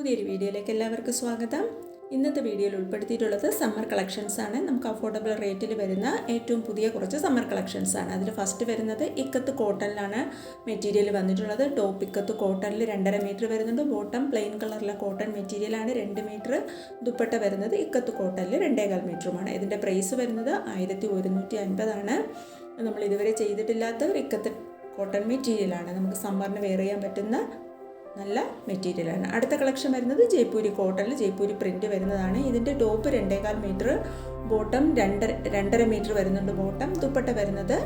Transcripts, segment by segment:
പുതിയൊരു വീഡിയോയിലേക്ക് എല്ലാവർക്കും സ്വാഗതം. ഇന്നത്തെ വീഡിയോയിൽ ഉൾപ്പെടുത്തിയിട്ടുള്ളത് സമ്മർ കളക്ഷൻസ് ആണ്. നമുക്ക് അഫോർഡബിൾ റേറ്റിൽ വരുന്ന ഏറ്റവും പുതിയ കുറച്ച് സമ്മർ കളക്ഷൻസ് ആണ്. അതിൽ ഫസ്റ്റ് വരുന്നത് ഇക്കത്ത് കോട്ടണിലാണ് മെറ്റീരിയൽ വന്നിട്ടുള്ളത്. ടോപ്പ് ഇക്കത്ത് കോട്ടണിൽ രണ്ടര മീറ്റർ വരുന്നുണ്ട്. ബോട്ടം പ്ലെയിൻ കളറിലെ കോട്ടൺ മെറ്റീരിയലാണ് രണ്ട് മീറ്റർ ദുപ്പട്ട വരുന്നത് ഇക്കത്ത് കോട്ടണിൽ രണ്ടേകാൽ മീറ്ററുമാണ് ഇതിന്റെ പ്രൈസ് വരുന്നത് ആയിരത്തി ഒരുന്നൂറ്റി അൻപതാണ് നമ്മൾ ഇതുവരെ ചെയ്തിട്ടില്ലാത്ത ഒരു ഇക്കത്ത് കോട്ടൺ മെറ്റീരിയലാണ് നമുക്ക് സമ്മറിന് വെയർ ചെയ്യാൻ പറ്റുന്ന നല്ല മെറ്റീരിയലാണ് അടുത്ത കളക്ഷൻ വരുന്നത് ജയ്പൂരി കോട്ടണിൽ ജയ്പൂരി പ്രിന്റ് വരുന്നതാണ്. ഇതിന്റെ ടോപ്പ് രണ്ടേകാൽ മീറ്റർ ബോട്ടം രണ്ടര രണ്ടര മീറ്റർ വരുന്നുണ്ട് ബോട്ടം ദുപ്പട്ട വരുന്നത്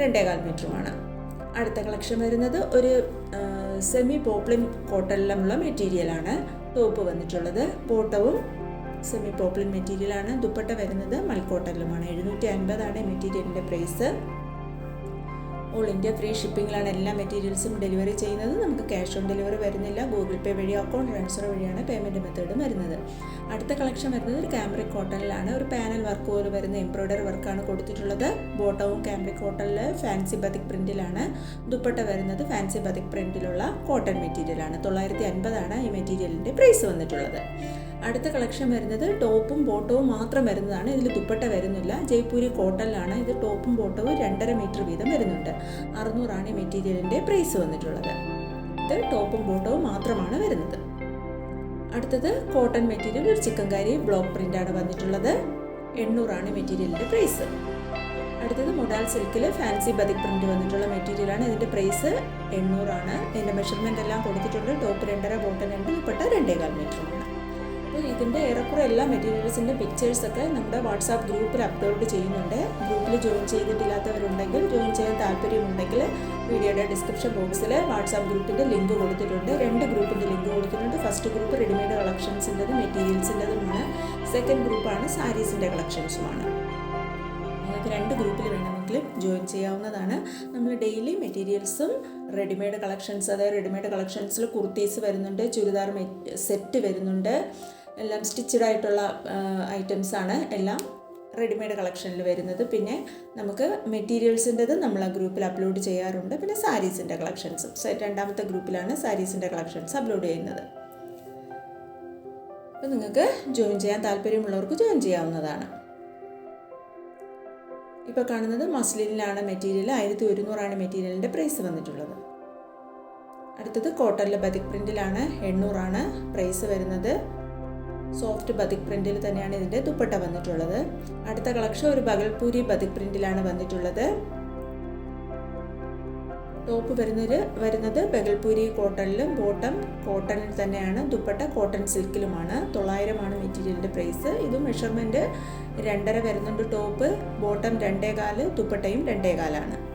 രണ്ടേകാൽ മീറ്ററുമാണ് അടുത്ത കളക്ഷൻ വരുന്നത് ഒരു സെമി പോപ്ലിൻ കോട്ടണിലുള്ള മെറ്റീരിയലാണ് ടോപ്പ് വന്നിട്ടുള്ളത്. ബോട്ടവും സെമി പോപ്ലിൻ മെറ്റീരിയലാണ് ദുപ്പട്ട വരുന്നത് മൽക്കോട്ടനിലുമാണ്. എഴുന്നൂറ്റി അൻപതാണ് മെറ്റീരിയലിന്റെ പ്രൈസ് ഓൾ ഇന്ത്യ ഫ്രീ ഷിപ്പിങ്ങിലാണ് എല്ലാ മെറ്റീരിയൽസും ഡെലിവറി ചെയ്യുന്നത്. നമുക്ക് ക്യാഷ് ഓൺ ഡെലിവറി വരുന്നില്ല. ഗൂഗിൾ പേ വഴി അക്കൗണ്ട് ട്രാൻസ്ഫർ വഴിയാണ് പേയ്മെന്റ് മെത്തേഡ് വരുന്നത്. അടുത്ത കളക്ഷൻ വരുന്നത് ഒരു ക്യാമറിക് കോട്ടണിലാണ് ഒരു പാനൽ വർക്ക് പോലെ വരുന്ന എംബ്രോയ്ഡറി വർക്കാണ് കൊടുത്തിട്ടുള്ളത്. ബോട്ടവും ക്യാമറിക് കോട്ടണിൽ ഫാൻസി ബതിക് പ്രിന്റിലാണ് ദുപ്പട്ട വരുന്നത്. ഫാൻസി ബതിക് പ്രിന്റിലുള്ള കോട്ടൺ മെറ്റീരിയലാണ് തൊള്ളായിരത്തി അൻപതാണ് ഈ മെറ്റീരിയലിന്റെ പ്രൈസ് വന്നിട്ടുള്ളത്. അടുത്ത കളക്ഷൻ വരുന്നത് ടോപ്പും ബോട്ടവും മാത്രം വരുന്നതാണ്. ഇതിൽ ദുപ്പട്ട വരുന്നില്ല. ജയ്പൂരി കോട്ടനിലാണ് ഇത് ടോപ്പും ബോട്ടവും രണ്ടര മീറ്റർ വീതം വരുന്നുണ്ട്. അറുന്നൂറാണ് ഈ മെറ്റീരിയലിന്റെ പ്രൈസ് വന്നിട്ടുള്ളത്. ഇത് ടോപ്പും ബോട്ടവും മാത്രമാണ് വരുന്നത്. അടുത്തത് കോട്ടൺ മെറ്റീരിയൽ ഒരു ചിക്കൻകാരി ബ്ലോക്ക് പ്രിന്റാണ് വന്നിട്ടുള്ളത്. എണ്ണൂറാണ് മെറ്റീരിയലിന്റെ പ്രൈസ് അടുത്തത് മൊഡാൽ സിൽക്കിൽ ഫാൻസി ബതിക് പ്രിന്റ് വന്നിട്ടുള്ള മെറ്റീരിയലാണ് ഇതിന്റെ പ്രൈസ് എണ്ണൂറാണ്. ഇതിന്റെ മെഷർമെന്റ് എല്ലാം കൊടുത്തിട്ടുണ്ട്. ടോപ്പ് രണ്ടര ബോട്ടം രണ്ട് ദുപ്പട്ട രണ്ടേകാൽ മീറ്ററുമാണ് അപ്പോൾ ഇതിന്റെ ഏറെക്കുറെ എല്ലാ മെറ്റീരിയൽസിന്റെ പിക്ചേഴ്സൊക്കെ നമ്മുടെ വാട്സാപ്പ് ഗ്രൂപ്പിൽ അപ്ലോഡ് ചെയ്യുന്നുണ്ട്. ഗ്രൂപ്പിൽ ജോയിൻ ചെയ്തിട്ടില്ലാത്തവരുണ്ടെങ്കിൽ ജോയിൻ ചെയ്യാൻ താല്പര്യമുണ്ടെങ്കിൽ വീഡിയോയുടെ ഡിസ്ക്രിപ്ഷൻ ബോക്സിൽ വാട്സാപ്പ് ഗ്രൂപ്പിന്റെ ലിങ്ക് കൊടുത്തിട്ടുണ്ട്. രണ്ട് ഗ്രൂപ്പിന്റെ ലിങ്ക് കൊടുത്തിട്ടുണ്ട്. ഫസ്റ്റ് ഗ്രൂപ്പ് റെഡിമെയ്ഡ് കളക്ഷൻസിന്റെതും മെറ്റീരിയൽസിന്റെതുമാണ് സെക്കൻഡ് ഗ്രൂപ്പാണ് സാരീസിന്റെ കളക്ഷൻസുമാണ് നിങ്ങൾക്ക് രണ്ട് ഗ്രൂപ്പിൽ വേണമെങ്കിലും ജോയിൻ ചെയ്യാവുന്നതാണ്. നമ്മൾ ഡെയിലി മെറ്റീരിയൽസും റെഡിമെയ്ഡ് കളക്ഷൻസ് അതായത് റെഡിമെയ്ഡ് കളക്ഷൻസിൽ കുർത്തീസ് വരുന്നുണ്ട് ചുരിദാർ സെറ്റ് വരുന്നുണ്ട്. എല്ലാം സ്റ്റിച്ചഡ് ആയിട്ടുള്ള ഐറ്റംസ് ആണ് എല്ലാം റെഡിമെയ്ഡ് കളക്ഷനിൽ വരുന്നത്. പിന്നെ നമുക്ക് മെറ്റീരിയൽസിന്റെത് നമ്മൾ ആ ഗ്രൂപ്പിൽ അപ്ലോഡ് ചെയ്യാറുണ്ട്. പിന്നെ സാരീസിന്റെ കളക്ഷൻസും രണ്ടാമത്തെ ഗ്രൂപ്പിലാണ് സാരീസിന്റെ കളക്ഷൻസ് അപ്ലോഡ് ചെയ്യുന്നത്. അപ്പോൾ നിങ്ങൾക്ക് ജോയിൻ ചെയ്യാൻ താല്പര്യമുള്ളവർക്ക് ജോയിൻ ചെയ്യാവുന്നതാണ്. ഇപ്പോൾ കാണുന്നത് മസ്ലിനിലാണ് മെറ്റീരിയൽ ആയിരത്തി ഒരുന്നൂറാണ് മെറ്റീരിയലിന്റെ പ്രൈസ് വന്നിട്ടുള്ളത്. അടുത്തത് കോട്ടണിലെ ബതിക് പ്രിന്റിലാണ് എണ്ണൂറാണ് പ്രൈസ് വരുന്നത്. സോഫ്റ്റ് ബതിക് പ്രിന്റിൽ തന്നെയാണ് ഇതിന്റെ ദുപ്പട്ട വന്നിട്ടുള്ളത്. അടുത്ത കളക്ഷൻ ഒരു ബഗൽപൂരി ബതിക് പ്രിന്റിലാണ് വന്നിട്ടുള്ളത്. ടോപ്പ് വരുന്നത് വരുന്നത് ബഗൽപൂരി കോട്ടണിലും ബോട്ടം കോട്ടണിൽ തന്നെയാണ് ദുപ്പട്ട കോട്ടൺ സിൽക്കിലുമാണ്. തൊള്ളായിരമാണ് മെറ്റീരിയലിന്റെ പ്രൈസ്. ഇത് മെഷർമെന്റ് രണ്ടര വരുന്നുണ്ട് ടോപ്പ്. ബോട്ടം രണ്ടേകാൽ ദുപ്പട്ടയും രണ്ടേകാലാണ്.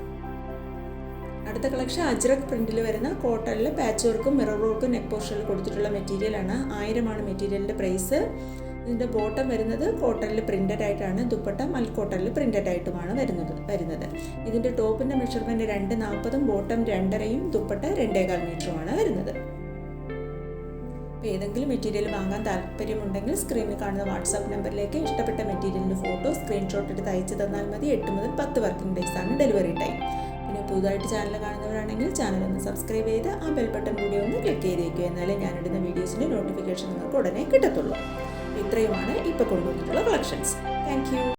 അടുത്ത കളക്ഷൻ അജ്രക് പ്രിന്റിൽ വരുന്ന കോട്ടണിൽ പാച്ച് വർക്കും മിറർ വർക്കും നെക്ക് പോർഷനിൽ കൊടുത്തിട്ടുള്ള മെറ്റീരിയലാണ് ആയിരമാണ് മെറ്റീരിയലിന്റെ പ്രൈസ് ഇതിന്റെ ബോട്ടം വരുന്നത് കോട്ടണിൽ പ്രിന്റഡ് ആയിട്ടാണ്. ദുപ്പട്ട മൽക്കോട്ടണിൽ പ്രിന്റഡ് ആയിട്ടുമാണ് വരുന്നത് വരുന്നത്. ഇതിന്റെ ടോപ്പിന്റെ മെഷർമെന്റ് രണ്ട് നാൽപ്പതും ബോട്ടം രണ്ടരയും ദുപ്പട്ട രണ്ടേകാൽ മീറ്ററുമാണ് വരുന്നത്. ഇപ്പോൾ ഏതെങ്കിലും മെറ്റീരിയൽ വാങ്ങാൻ താല്പര്യമുണ്ടെങ്കിൽ സ്ക്രീനിൽ കാണുന്ന വാട്സാപ്പ് നമ്പറിലേക്ക് ഇഷ്ടപ്പെട്ട മെറ്റീരിയലിന്റെ ഫോട്ടോ സ്ക്രീൻഷോട്ട് എടുത്ത് അയച്ചു തന്നാൽ മതി. എട്ട് മുതൽ പത്ത് വർക്കിംഗ് ഡേയ്സ് ആണ് ഡെലിവറി ടൈം പിന്നെ പുതുതായിട്ട് ചാനൽ കാണുന്നവരാണെങ്കിൽ ചാനൽ ഒന്ന് സബ്സ്ക്രൈബ് ചെയ്ത് ആ ബെൽ ബട്ടൺ കൂടി ഒന്ന് ക്ലിക്ക് ചെയ്തേക്കുക എന്നാലേ ഞാനിടുന്ന വീഡിയോസിന്റെ നോട്ടിഫിക്കേഷൻ നിങ്ങൾക്ക് ഉടനെ കിട്ടത്തുള്ളൂ. ഇത്രയുമാണ് ഇപ്പോൾ കൊണ്ടുവന്നിട്ടുള്ള കളക്ഷൻസ് താങ്ക്